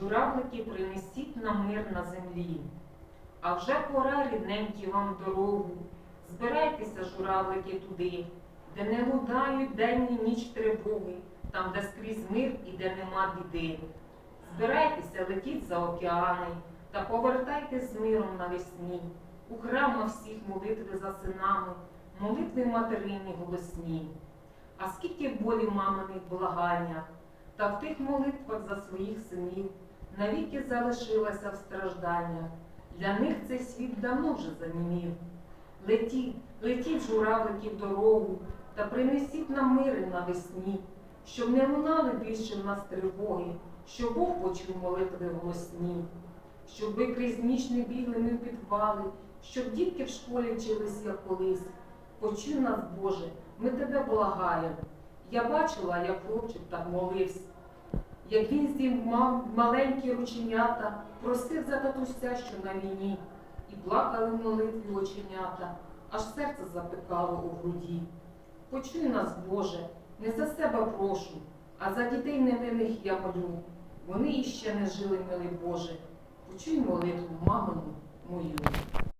Журавлики принесіть нам мир на землі. А вже пора рідненькі вам дорогу. Збирайтеся, журавлики, туди, де не лунають день і ніч тривоги, там, де скрізь мир і де нема біди. Збирайтеся, летіть за океани та повертайтесь з миром навесні. У храмах всіх молитви за синами, молитви материні голосні. А скільки болі маминих благання, та в тих молитвах за своїх синів навіки залишилася в стражданнях. Для них цей світ давно вже занімів. Летіть, летіть, журавлики, в дорогу, та принесіть нам мири навесні, щоб не лунали більше в нас тривоги, щоб Бог почув молитви голосні, щоб ви крізь ніч не бігли в підвали, щоб дітки в школі вчились, як колись. Почуй нас, Боже, ми тебе благаємо. Я бачила, як хлопчик так молився, як він здіймав маленькі рученята, просив за татуся, що на війні, і плакали в молитві оченята, аж серце запекало у груді. Почуй нас, Боже, не за себе прошу, а за дітей невинних я молю. Вони іще не жили, милий Боже. Почуй молитву, мамину мою.